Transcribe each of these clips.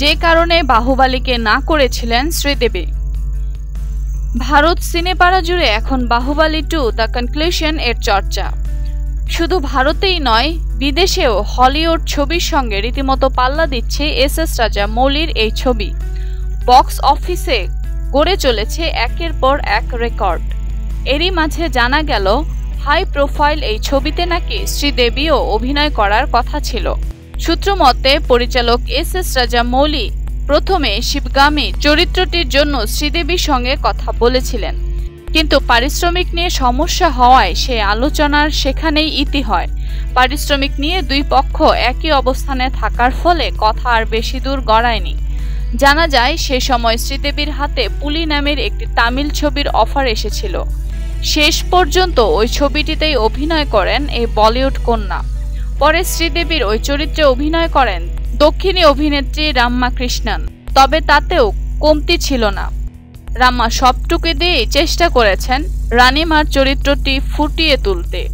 যে কারণে বাহুবালিকে না করেছিলেন শ্রীদেবী। ভারত সিনেপাড়া জুড়ে এখন বাহুবালি টু দ্য কনক্লুশন এর চর্চা। শুধু ভারতেই নয়, বিদেশেও হলিউড ছবির সঙ্গে রীতিমতো পাল্লা দিচ্ছে এস এস রাজা মৌলির এই ছবি। বক্স অফিসে গড়ে চলেছে একের পর এক রেকর্ড। এরই মাঝে জানা গেল হাই প্রোফাইল এই ছবিতে নাকি শ্রীদেবীও অভিনয় করার কথা ছিল। সূত্র মতে পরিচালক এস এস রাজা মৌলি প্রথমে শিবগামী চরিত্রটির জন্য শ্রীদেবীর সঙ্গে কথা বলেছিলেন। কিন্তু পারিশ্রমিক নিয়ে সমস্যা হওয়ায় সে আলোচনার সেখানেই ইতি হয়। পারিশ্রমিক নিয়ে দুই পক্ষ একই অবস্থানে থাকার ফলে কথা আর বেশি দূর গড়ায়নি। জানা যায়, সে সময় শ্রীদেবীর হাতে পুলি নামের একটি তামিল ছবির অফার এসেছিল। শেষ পর্যন্ত ওই ছবিটিতেই অভিনয় করেন এই বলিউড কন্যা। পরে শ্রীদেবীর ওই চরিত্রে অভিনয় করেন দক্ষিণী অভিনেত্রী রাম্মা কৃষ্ণন। তবে তাতেও কমতি ছিল না। রাম্মা সবটুকু দিয়েই চেষ্টা করেছেন রানিমার চরিত্রটি ফুটিয়ে তুলতে।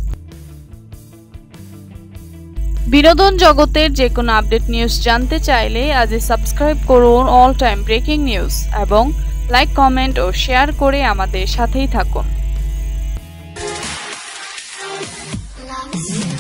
বিনোদন জগতের যে কোনো আপডেট নিউজ জানতে চাইলে আজই সাবস্ক্রাইব করুন অল টাইম ব্রেকিং নিউজ এবং লাইক, কমেন্ট ও শেয়ার করে আমাদের সাথেই থাকুন। Z.